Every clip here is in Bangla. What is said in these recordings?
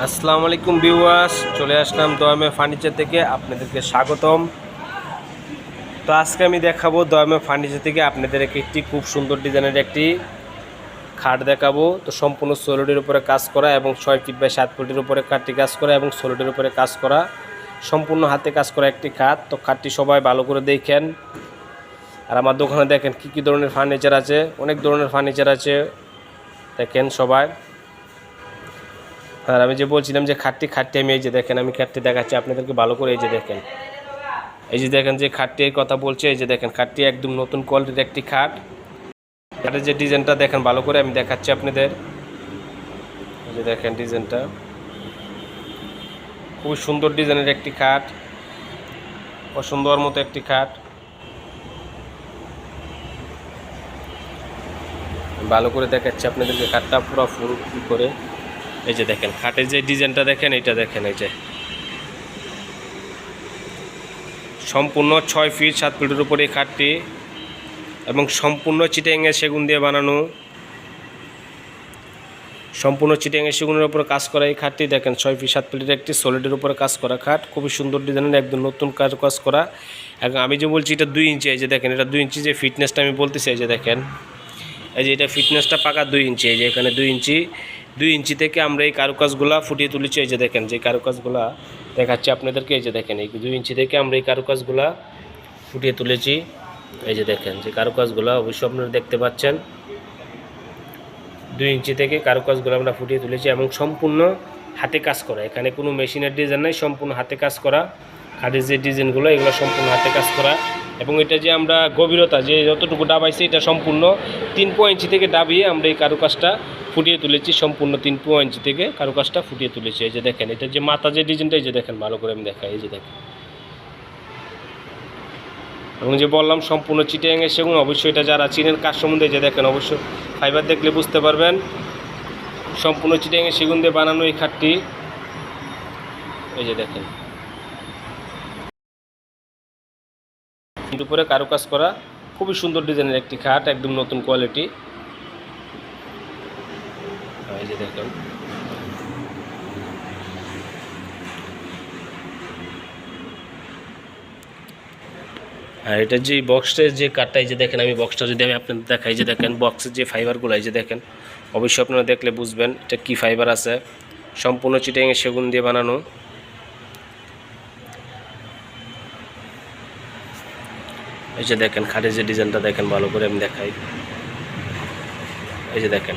আসসালামু আলাইকুম ভিউয়ার্স, চলে আসলাম দয়ামে ফার্নিচার থেকে আপনাদেরকে স্বাগতম। তো আজকে আমি দেখাবো দয়ামে ফার্নিচার থেকে আপনাদেরকে একটি খুব সুন্দর ডিজাইনের একটি খাট দেখাবো। তো সম্পূর্ণ সোলোডের উপরে কাজ করা এবং ছয় ফিট বাই সাত ফুটের উপরে খাটটি কাজ করা এবং সোলোডের উপরে কাজ করা। সম্পূর্ণ হাতে কাজ করা একটি খাট। তো খাটটি সবাই ভালো করে দেখেন। আর আমার দোকানে দেখেন কী কী ধরনের ফার্নিচার আছে। অনেক ধরনের ফার্নিচার আছে। দেখেন সবাই। আর আমি যে বলছিলাম যে খাটটি খাটটি আমি এই যে দেখেন, আমি খাটটি দেখাচ্ছি, আপনাদেরকে ভালো করে এই যে দেখেন। এই যে দেখেন যে খাটটির কথা বলছে, এই যে দেখেন, খাটটি একদম নতুন কোয়ালিটির একটি খাট। খাটের যে ডিজাইনটা দেখেন, ভালো করে আমি দেখাচ্ছি আপনাদের। এই যে দেখেন ডিজাইনটা। খুব সুন্দর ডিজাইনের একটি খাট, অসুন্দর মতো একটি খাট। ভালো করে দেখাচ্ছি আপনাদেরকে খাটটা পুরো ফুল করে। এই যে দেখেন, খাটের যে ডিজাইনটা দেখেন এটা দেখেন, এই যে। সম্পূর্ণ ছয় ফিট সাত ফিটের উপরে খাটটি এবং সম্পূর্ণ চিটাঙ্গে সেগুন দিয়ে বানানো। সম্পূর্ণ চিটাঙ্গে সেগুনের উপরে কাজ করা এই খাটটি দেখেন, ছয় ফিট সাত ফিটের একটি সলিডের উপরে কাজ করা খাট। খুবই সুন্দর ডিজাইনের, একদম নতুন কাজ কাজ করা। এবং আমি যে বলছি, এটা দুই ইঞ্চি এই যে দেখেন, এটা দুই ইঞ্চি যে ফিটনেসটা আমি বলতেছি, এই যে দেখেন। এই যে এটা ফিটনেসটা পাকা দুই ইঞ্চি এই যে এখানে দুই ইঞ্চি দুই ইঞ্চি থেকে আমরা এই কারুকাজগুলা ফুটিয়ে তুলেছি, এই যে দেখেন, যে কারুকাজগুলা দেখাচ্ছি আপনাদেরকে, এই যে দেখেন, এই দুই ইঞ্চি থেকে আমরা এই কারুকাজগুলা ফুটিয়ে তুলেছি, এই যে দেখেন, যে কারুকাজগুলা অবশ্যই আপনারা দেখতে পাচ্ছেন। দুই ইঞ্চি থেকে কারুকাজগুলো আমরা ফুটিয়ে তুলেছি এবং সম্পূর্ণ হাতে কাজ করা, এখানে কোনো মেশিনের ডিজাইন নাই, সম্পূর্ণ হাতে কাজ করা। হাতের যে ডিজাইনগুলো, এগুলো সম্পূর্ণ হাতে কাজ করা। এবং এটা যে আমরা গভীরতা, যে যতটুকু ডাবাইছি এটা সম্পূর্ণ তিন পো ইঞ্চি থেকে ডাবিয়ে আমরা এই কারুকাজটা ফুটিয়ে তুলেছি সম্পূর্ণ তিন পো ইঞ্চি থেকে কারুকাজটা ফুটিয়ে তুলেছি। এই যে দেখেন, এটা যে মাথা যে ডিজাইনটা, এই যে দেখেন, ভালো করে আমি দেখাই, এই যে দেখেন। এবং যে বললাম, সম্পূর্ণ চিটিয়াঙে সেগুন, অবশ্যই এটা যারা চিনেন কাজ সম্বন্ধে যে দেখেন, অবশ্যই ফাইবার দেখলে বুঝতে পারবেন। সম্পূর্ণ চিটিয়াঙে সেগুন দিয়ে বানানো এই খাটটি। এই যে দেখেন। উপরে কারুকাজ করা, খুবই সুন্দর ডিজাইনের একটি খাট, একদম নতুন কোয়ালিটি এই যে দেখেন। আর এটা যে বক্সের যে কাঠটা এই যে দেখেন, আমি বক্সটা যদি আমি আপনাদের দেখাই যে দেখেন বক্সের যে ফাইবারগুলো এই যে দেখেন, অবশ্যই আপনারা দেখলে বুঝবেন এটা কি ফাইবার আছে। সম্পূর্ণ চিটাঙে সেগুন দিয়ে বানানো। এই যে দেখেন, খাটের যে ডিজাইনটা দেখেন, ভালো করে আমি দেখাই। এই যে দেখেন।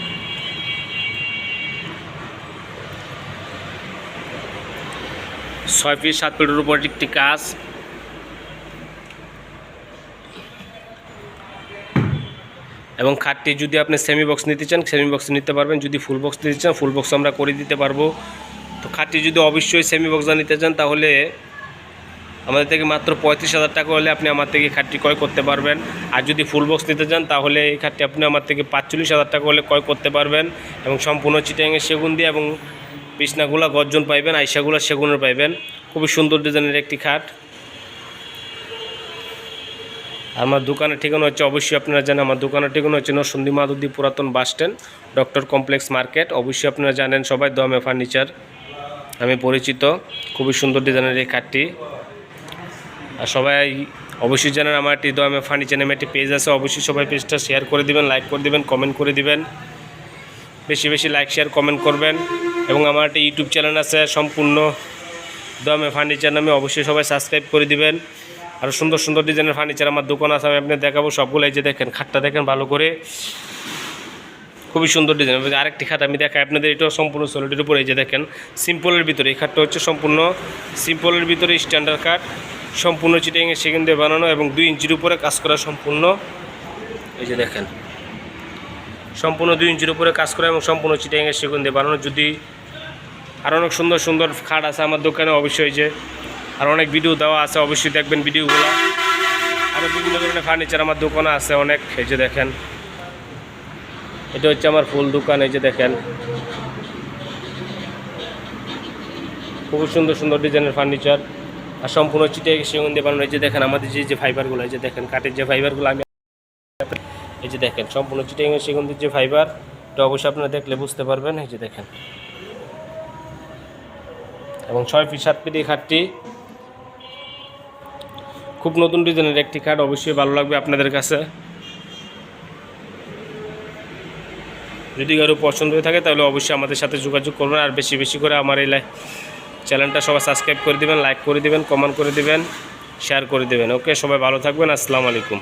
ছয় ফিট, সাত ফিটের উপর একটি কাজ। এবং খাটটি যদি আপনি সেমি বক্স নিতে চান সেমি বক্স নিতে পারবেন। যদি ফুল বক্স নিতে চান ফুল বক্স আমরা করে দিতে পারব। তো খাটটি যদি অবশ্যই সেমি বক্স নিতে চান, তাহলে আমাদের থেকে মাত্র পঁয়ত্রিশ হাজার টাকা হলে আপনি আমার থেকে খাটটি ক্রয় করতে পারবেন। আর যদি ফুল বক্স নিতে চান, তাহলে এই খাটটি আপনি আমার থেকে পাঁচচল্লিশ হাজার টাকা হলে ক্রয় করতে পারবেন। এবং সম্পূর্ণ চিটাঙের সেগুন দিয়ে এবং বিছনাগুলো গর্জন পাইবেন, আইসাগুলো সেগুনের পাইবেন। খুবই সুন্দর ডিজাইনের একটি খাট। আমার দোকানের ঠিকানা হচ্ছে অবশ্যই আপনারা জানেন, আমার দোকানের ঠিকানা হচ্ছে নরসন্দী মাদুদ্দি পুরাতন bus stand, doctor complex market. অবশ্যই আপনারা জানেন, সবাই দমে ফার্নিচার। আমি পরিচিত, খুবই সুন্দর ডিজাইনের এই খাটটি। আর সবাই অবশ্যই জানেন, আমার একটি দমে ফার্নিচার নামে একটি পেজ আছে, অবশ্যই সবাই পেজটা শেয়ার করে দিবেন, লাইক করে দিবেন, কমেন্ট করে দিবেন। বেশি বেশি লাইক, শেয়ার, কমেন্ট করবেন। এবং আমার একটা ইউটিউব চ্যানেল আছে, সম্পূর্ণ দমে ফার্নিচার নামে। অবশ্যই সবাই সাবস্ক্রাইব করে দিবেন। আর সুন্দর সুন্দর ডিজাইনের ফার্নিচার আমার দোকান আছে, আমি আপনাদের দেখাবো সবগুলো এই যে দেখেন, খাটটা দেখেন ভালো করে। খুবই সুন্দর ডিজাইন আরেকটি খাট আমি দেখাই আপনাদের, এটাও সম্পূর্ণ সলিডের উপরে। এই যে দেখেন সিম্পলের ভিতরে। এই খাটটা হচ্ছে সম্পূর্ণ সিম্পলের ভিতরে স্ট্যান্ডার্ড কাঠ সম্পূর্ণ চিটাঙে সেখান দিয়ে বানানো এবং দুই ইঞ্চির উপরে কাজ করা সম্পূর্ণ। এই যে দেখেন, সম্পূর্ণ দুই ইঞ্চির উপরে কাজ করা এবং সম্পূর্ণ চিটাঙে সেগুন দিয়ে বানানো। যদি আর অনেক সুন্দর সুন্দর খাট আছে আমার দোকানে, অবশ্যই যে। আর অনেক ভিডিও দেওয়া আছে, অবশ্যই দেখবেন ভিডিওগুলো আরও বিভিন্ন ধরনের ফার্নিচার আমার দোকানে আছে অনেক, এই যে দেখেন। এটা হচ্ছে আমার ফুল দোকান, এই যে দেখেন। খুব সুন্দর সুন্দর ডিজাইনের ফার্নিচার আর সম্পূর্ণ চিটে সেগুন দিয়ে বানানো, এই যে দেখেন আমাদের যে যে ফাইবারগুলো এই যে দেখেন, কাঠের যে ফাইবারগুলো আমি এই যে দেখেন, সম্পূর্ণ চিটে সেগুন দিয়ে যে ফাইবার এটা অবশ্যই আপনারা দেখলে বুঝতে পারবেন, এই যে দেখেন। এবং ছয় ফিট, সাত ফিট এই খাটটি। খুব নতুন ডিজাইনের একটি খাট, অবশ্যই ভালো লাগবে আপনাদের কাছে। যদি কারও পছন্দ হয়ে থাকে তাহলে অবশ্যই আমাদের সাথে যোগাযোগ করবেন আর বেশি বেশি করে আমার এই চ্যানেলটা সবাই সাবস্ক্রাইব করে দিবেন, লাইক করে দিবেন, কমেন্ট করে দেবেন শেয়ার করে দেবেন। ওকে, সবাই ভালো থাকবেন, আসসালামু আলাইকুম।